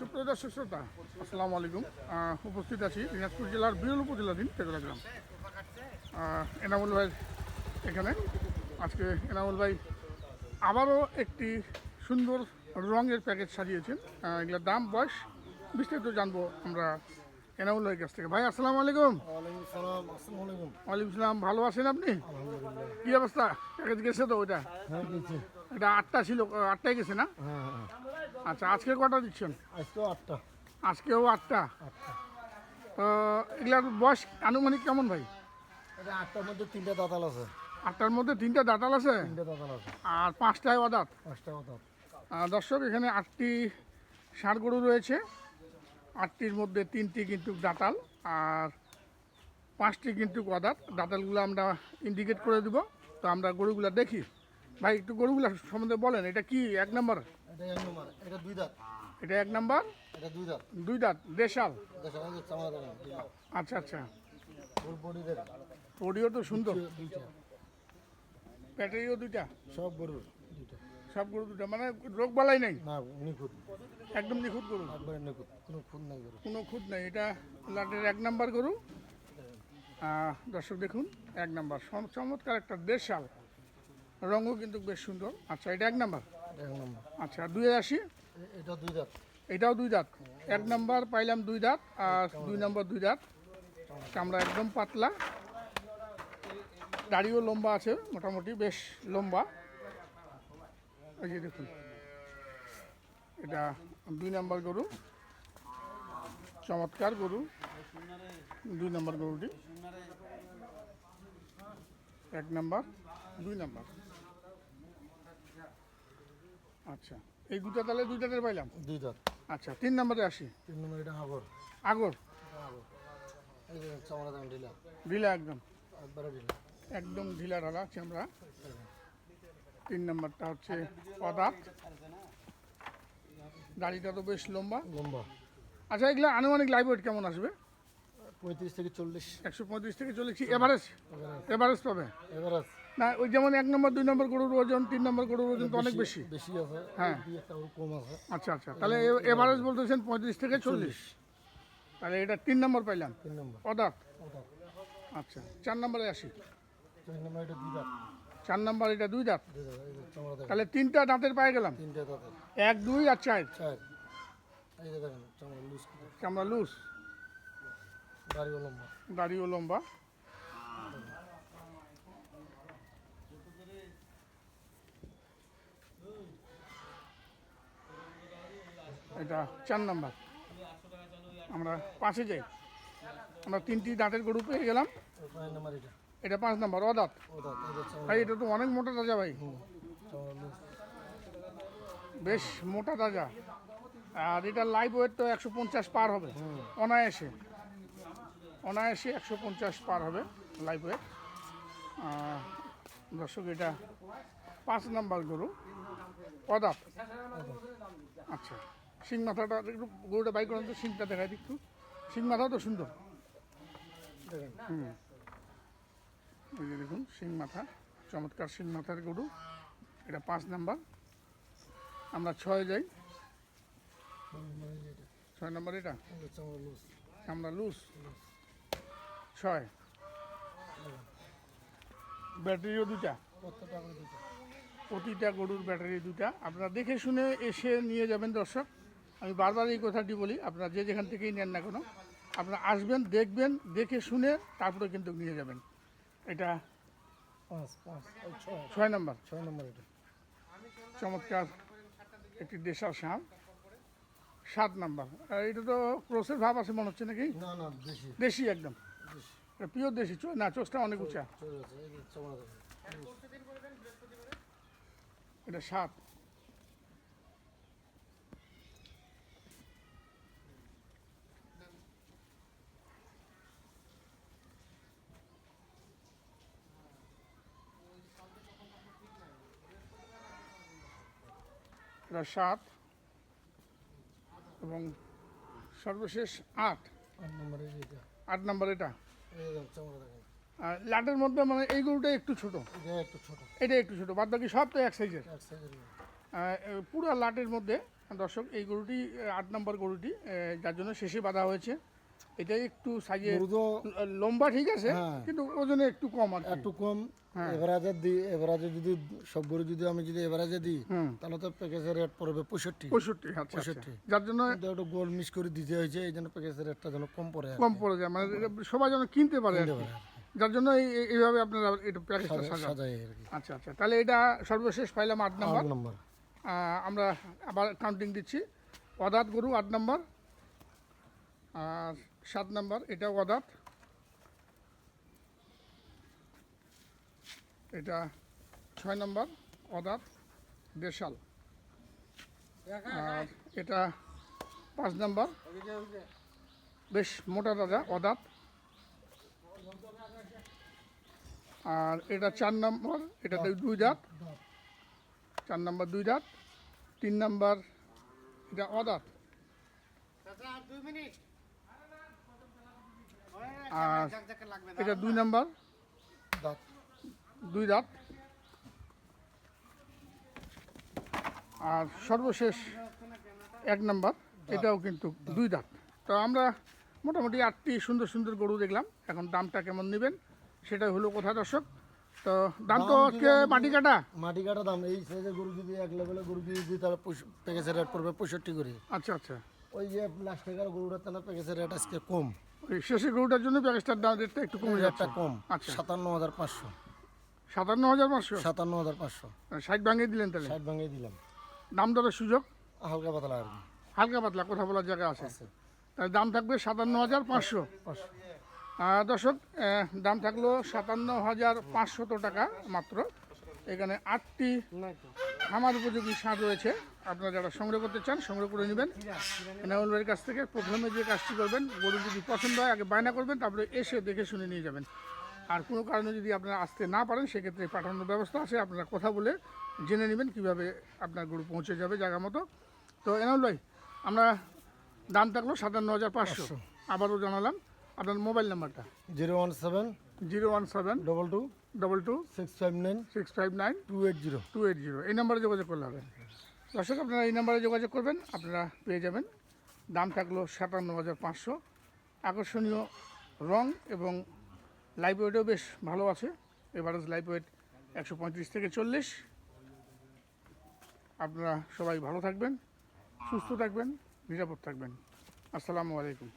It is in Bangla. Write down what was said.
সুপ্রিয় দর্শক শ্রোতা আসসালামু আলাইকুম। উপস্থিত আছি দিনাজপুর জেলার বিরল উপজেলাধীন তেতলা গ্রাম। এনামুল ভাই এখানে। আজকে এনামুল ভাই আবারও একটি সুন্দর রঙের প্যাকেট সাজিয়েছেন। এগুলোর দাম বয়স বিস্তারিত জানব আমরা এনামুল ভাইয়ের কাছ থেকে। ভাই আসসালামু আলাইকুম। ওয়ালাইকুম সালাম ভালো আছেন আপনি? কি অবস্থা? প্যাকেজ গেছে তো ওইটা? হ্যাঁ এটা আটটা ছিল আটটায় গেছে না? হ্যাঁ হ্যাঁ। আচ্ছা আজকে কটা দিচ্ছেন? আজকেও আটটা। আজকেও আটটা? তো এগুলার বয়স আনুমানিক কেমন ভাই? এটা আটটার মধ্যে তিনটা দাঁতাল আছে। আটটার মধ্যে তিনটা দাঁতাল আছে? তিনটা দাঁতাল আছে। আর পাঁচটায় অদাঁত? পাঁচটা আহ, দর্শক এখানে আটটি ষাঁড় গরু রয়েছে। আটটির মধ্যে তিনটি কিন্তু দাঁতাল আর পাঁচটি কিন্তু অদাঁত। দাঁতালগুলো আমরা ইন্ডিকেট করে দিব। তো আমরা গরুগুলো দেখি। ভাই একটু গরুগুলো সম্বন্ধে বলেন এটা কি এক নম্বর? এটা এক নম্বর এটা দুই দাঁত। এটা এক নম্বর? এটা দুই দাঁত। দুই দাঁত দেশাল? আচ্ছা আচ্ছা। ওডিও তো সুন্দর। ব্যাটারিও দুইটা? সব গরুর দুইটা। সব গরু দুটা মানে রোগ বালাই নেই? না নিখুঁত। একদম নিখুঁত গরু? একবারে নিখুঁত কোনো খুঁত নাই গরু কোনো খুঁত নেই এটা লাটের এক নাম্বার গরু। দর্শক দেখুন এক নাম্বার। চমৎকার একটা দেশাল। রঙও কিন্তু বেশ সুন্দর। আচ্ছা এটা এক নাম্বার? এক নম্বর। আচ্ছা দুই এ- এটা দুই দাঁত। এটাও দুই দাঁত। এক নাম্বার পাইলাম দুই দাঁত আর দুই নম্বর দুই দাঁত। চামড়া একদম পাতলা। দাড়িও লম্বা আছে মোটামুটি বেশ লম্বা। এই যে দেখুন এটা দুই নাম্বার গরু। চমৎকার গরু। দুই নাম্বার গরুটি। এক নাম্বার দুই নাম্বার। আচ্ছা এই দুটা তাহলে দুইটাতে পাইলাম? দুই দাঁত আচ্ছা তিন নম্বরে আসি। তিন নম্বর এটা আগর। আগর? ঢিলা। ঢিলা একদম। ঢিলা। একদম ঢিলা ঢালা চামড়া। তিন নম্বরটা হচ্ছে পদার্থ দাড়িটা তো বেশ লম্বা। লম্বা। আচ্ছা এগুলো আনুমানিক লাইভ ওয়েট কেমন আসবে? পঁয়ত্রিশ থেকে চল্লিশ। একশো পঁয়ত্রিশ থেকে চলেছি এভারেজ? এভারেজ। পাবে? আছে না ওই যেমন এক নম্বর দুই নম্বর গরুর ওজন তিন নম্বর গরুর ওজন তো অনেক বেশি বেশি। আছে হ্যাঁ। কম আছে আচ্ছা আচ্ছা তাহলে এভারেজ বলতেছেন পঁয়ত্রিশ থেকে চল্লিশ। তাহলে এটা তিন নম্বর পাইলাম। তিন নম্বর। পদার্থ আচ্ছা চার নম্বরে আসি। তিন নম্বর এটা দুই দাঁত। চার নম্বর এটা দুই দাঁত? তাহলে তিনটা দাঁতের পায়ে গেলাম। তিনটে দাঁতের। এক দুই আর চার? চার। চামড়া লুজ। চামড়া লুজ। দাড়িও লম্বা। দাড়িও লম্বা। এটা চার নাম্বার। আমরা পাশে যাই আমরা তিনটি দাঁতের গরু পেয়ে গেলাম। এটা পাঁচ নাম্বার, অদাঁত। ভাই, এটা তো অনেক মোটা তাজা ভাই। বেশ মোটা তাজা। আর এটা লাইভ ওয়েট তো একশো পঞ্চাশ পার হবে। অনায়াসে। অনায়াসে একশো পঞ্চাশ পার হবে লাইভ ওয়েট দর্শক, এটা পাঁচ নাম্বার গরু। পদাপ আচ্ছা। শিং মাথাটা একটু গরুটা বাইক করেন তো শিংটা দেখাই দিই একটু। শিং মাথাও তো সুন্দর। দেখেন। হুম। এই যে দেখুন শিং মাথা চমৎকার শিং মাথার গরু। এটা পাঁচ নাম্বার। আমরা ছয় যাই। ছয় নম্বর এটা? এই চামড়া লুজ আমরা লুজ। ছয়। ব্যাটারিও দুটা প্রতিটা গরুর ব্যাটারি দুটা আপনারা দেখে শুনে এসে নিয়ে যাবেন দর্শক। আমি বারবার এই কথাটি বলি আপনারা যে যেখান থেকেই নেন না কেন আপনারা আসবেন দেখবেন দেখে শুনে তারপরে কিন্তু নিয়ে যাবেন। এটা ছয় নম্বর। ছয় নম্বর এটা। চমৎকার একটি দেশাল সাপ। সাত নাম্বার। আর এটা তো ক্রোসের ভাব আছে মনে হচ্ছে নাকি? না না বেশি দেশি একদম। পিওর দেশি চো- না চোষটা অনেক উঁচা। এটা সাত এটা সাত এবং সর্বশেষ আট। আট নম্বর এটা। লাটের মধ্যে মানে এই গরুটা একটু ছোট। এটা একটু ছোট। এটা একটু ছোট বাদ বাকি সব তো এক সাইজের পুরো লাটের মধ্যে দর্শক এই গরুটি আট নম্বর গরুটি যার জন্য শেষে বাঁধা হয়েছে। এটাই একটু সাইজে লম্বা ঠিক আছে হ্যাঁ। কিন্তু ওজনে একটু কম আর। একটু কম হ্যাঁ। এভারেজে দিই এভারেজে যদি সব গরু যদি আমি যদি এভারেজে দিই তাহলে তো প্যাকেজের রেট পড়বে পঁয়ষট্টি পঁয়ষট্টি আচ্ছা আচ্ছা। পঁয়ষট্টি। যার জন্য একটু গোল মিস করে দিতে হয়েছে এই জন্য প্যাকেজের রেটটা যেন কম পড়ে কম পড়ে যায় মানে সবাই যেন কিনতে পারে। যার জন্য এই এই- এইভাবে আপনারা এটা প্যাকেজটা সাজা- সাজান সাজাই আর কি আচ্ছা আচ্ছা তাহলে এটা সর্বশেষ পাইলাম আট নম্বর নম্বর আমরা আবার কাউন্টিং দিচ্ছি অদাত গরু আট নম্বর আর সাত নম্বর, এটা অদাত এটা ছয় নম্বর অদাত দেশাল। আর এটা পাঁচ নম্বর। বেশ মোটা দাদা অদাত আর এটা চার নম্বর এটা দুই দাঁত। চার নম্বর, দুই দাঁত। তিন নম্বর, এটা অদাঁত আর এটা দুই নম্বর। দাঁত দুই দাঁত। আর সর্বশেষ এক নম্বর এটাও কিন্তু দুই দাঁত। তো আমরা মোটামুটি আটটি সুন্দর সুন্দর গরু দেখলাম। এখন দামটা কেমন নেবেন সেটাই হলো কথা দর্শক। তো দাম তো আজকে মাটি কাটা? মাটি কাটা দাম এই সাইজের গরু যদি এক লেভেলের গরু যদি দিই তাহলে প্যাকেজের রেট পড়বে পঁয়ষট্টি করে। আচ্ছা আচ্ছা। ওই যে লাস্ট টাকার গরুটা তাহলে প্যাকেজের রেট আজকে কম। শেষের গরুটার জন্য প্যাকেজটার দাম রেটটা একটু কমে যাচ্ছে। কম। আচ্ছা। সাতান্ন হাজার পাঁচশো। সাতান্ন হাজার পাঁচশো? সাতান্ন হাজার পাঁচশো ষাট ভাঙিয়ে দিলেন তাহলে? ষাট ভাঙিয়ে দিলাম। দাম দরের সুযোগ? হালকা পাতলা আর কি। হালকা পাতলা কথা বলার জায়গা আছে। তাহলে দাম থাকবে সাতান্ন হাজার পাঁচশো। পাঁচশো দর্শক দাম থাকল সাতান্ন হাজার পাঁচশত টাকা মাত্র। এখানে আটটি খামার উপযোগী সার রয়েছে। আপনারা যারা সংগ্রহ করতে চান সংগ্রহ করে নেবেন। এনামুল ভাইয়ের কাছ থেকে প্রথমে যে কাজটি করবেন গরু যদি পছন্দ হয় আগে বায়না করবেন তারপরে এসে দেখে শুনে নিয়ে যাবেন। আর কোনো কারণে যদি আপনারা আসতে না পারেন সেক্ষেত্রে পাঠানোর ব্যবস্থা আছে। আপনারা কথা বলে জেনে নেবেন কীভাবে আপনার গরু পৌঁছে যাবে জায়গা মতো। তো এনামুল ভাই আমরা দাম থাকল সাতান্ন হাজার পাঁচশো। আবারও জানালাম। আপনার মোবাইল নাম্বারটা? Zero one seven zero one seven double two double two six five nine six five nine two eight zero two eight zero এই নাম্বারে যোগাযোগ করলে হবে। দর্শক আপনারা এই নাম্বারে যোগাযোগ করবেন আপনারা পেয়ে যাবেন। দাম থাকল সাতান্ন হাজার পাঁচশো। আকর্ষণীয় রং এবং লাইফ ওয়েটও বেশ ভালো আছে। এভারেজ লাইফ ওয়েট একশো পঁয়ত্রিশ থেকে চল্লিশ। আপনারা সবাই ভালো থাকবেন সুস্থ থাকবেন নিরাপদ থাকবেন। আসসালামু আলাইকুম।